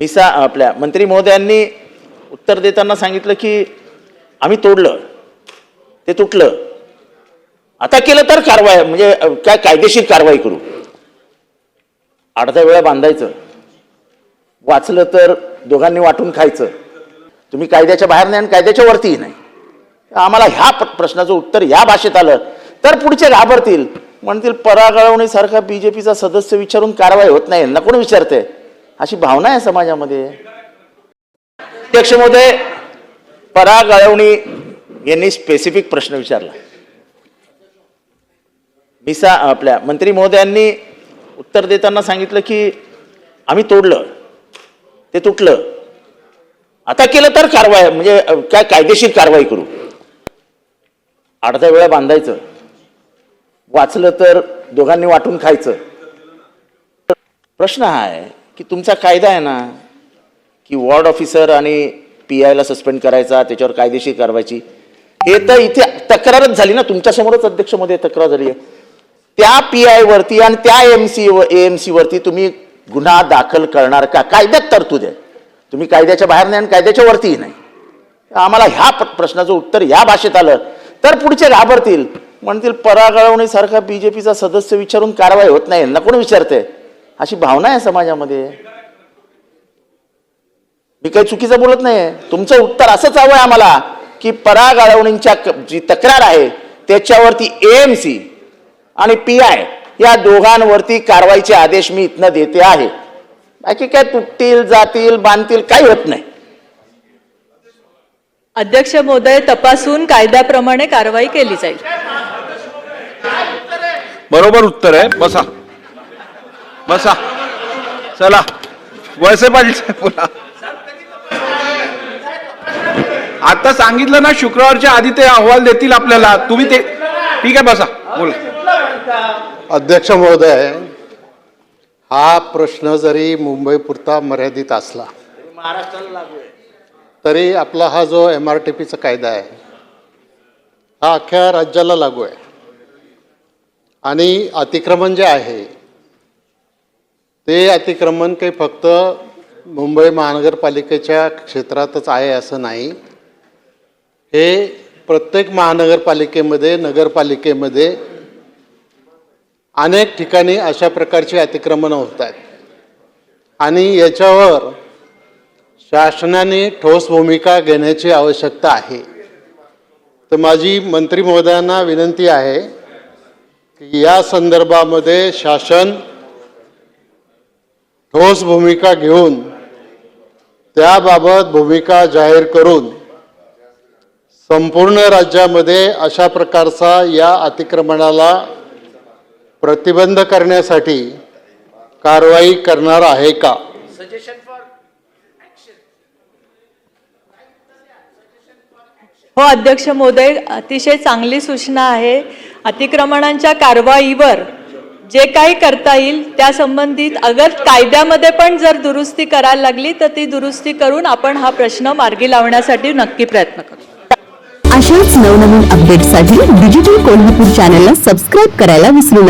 मिसा आपल्या. मंत्री महोदयांनी उत्तर देताना सांगितलं की आम्ही तोडलं. ते तुटलं. आता केलं तर कारवाई म्हणजे काय कायदेशीर कारवाई करू. अर्धा वेळा बांधायचं. वाचलं तर दोघांनी वाटून खायचं. तुम्ही कायद्याच्या बाहेर नाही आणि कायद्याच्या वरतीही नाही. आम्हाला ह्या प्रश्नाचं उत्तर या भाषेत आलं तर पुढचे घाबरतील. म्हणतील परागळवणीसारखा बीजेपीचा सदस्य विचारून कारवाई होत नाही. यांना कोण विचारते अशी भावना आहे समाजामध्ये. अध्यक्ष महोदय पराग अळवणी यांनी स्पेसिफिक प्रश्न विचारला. मिसा आपल्या मंत्री महोदयांनी उत्तर देताना सांगितलं की आम्ही तोडलं. ते तुटलं. आता केलं तर कारवाई म्हणजे काय कायदेशीर कारवाई करू. अर्ध्या वेळा बांधायचं. वाचलं तर दोघांनी वाटून खायचं. प्रश्न हा आहे की तुमचा कायदा आहे ना की वॉर्ड ऑफिसर आणि पी आयला सस्पेंड करायचा त्याच्यावर कायदेशीर कारवायची हे तर इथे तक्रारच झाली ना तुमच्यासमोरच अध्यक्षमध्ये तक्रार झाली आहे. त्या पी आयवरती आणि त्या एम सी व एम सीवरती तुम्ही गुन्हा दाखल करणार का? कायद्यात तरतूद आहे. तुम्ही कायद्याच्या बाहेर नाही आणि कायद्याच्या वरतीही नाही. आम्हाला ह्या प्रश्नाचं उत्तर ह्या भाषेत आलं. तर पुढचे घाबरतील. म्हणतील परागळवणीसारखा बी जे पीचा सदस्य विचारून कारवाई होत नाही. यांना कोण विचारते अशी भावना आहे समाजामध्ये. मी काही चुकीचं बोलत नाही तुमचं उत्तर असंच हवं आहे आम्हाला की पराग अळवणींच्या क- जी तक्रार आहे त्याच्यावरती एएमसी आणि पी आय या दोघांवरती कारवाईचे आदेश मी इथनं देते आहे. बाकी काय तुटतील जातील बांधतील काही होत नाही. अध्यक्ष महोदय तपासून कायद्याप्रमाणे कारवाई केली जाईल. बरोबर उत्तर आहे. बसा. बसा. चला. वळसे पाटील साहेब बोला. आता सांगितलं ना शुक्रवारच्या आधी ते अहवाल देतील आपल्याला. तुम्ही ते ठीक आहे बसा. बोला. अध्यक्ष महोदय हा प्रश्न जरी मुंबईपुरता मर्यादित असला तरी आपला हा जो एम आर टी पीचा कायदा आहे हा अख्ख्या राज्याला लागू आहे. आणि अतिक्रमण जे आहे ते अतिक्रमण काही फक्त मुंबई महानगरपालिकेच्या क्षेत्रातच आहे असं नाही. हे प्रत्येक महानगरपालिकेमध्ये नगरपालिकेमध्ये अनेक ठिकाणी अशा प्रकारची अतिक्रमणं होत आहेत. आणि याच्यावर शासनाने ठोस भूमिका घेण्याची आवश्यकता आहे. तर माझी मंत्री महोदयांना विनंती आहे की या संदर्भामध्ये शासन ठोस भूमिका घेऊन त्याबाबत भूमिका जाहीर करून संपूर्ण राज्यामध्ये अशा प्रकारचा या अतिक्रमणाला प्रतिबंध करण्यासाठी कारवाई करणार आहे का? हो अध्यक्ष महोदय अतिशय चांगली सूचना आहे. अतिक्रमणांच्या कारवाईवर जे काही करता येईल त्या संबंधित अगर कायद्यामध्ये पण जर दुरुस्ती करायला लागली तर ती दुरुस्ती करून आपण हा प्रश्न मार्गी लावण्यासाठी नक्की प्रयत्न करू. अशाच नवनवीन अपडेटसाठी डिजिटल कोल्हापूर चॅनलला सबस्क्राईब करायला विसरू नका.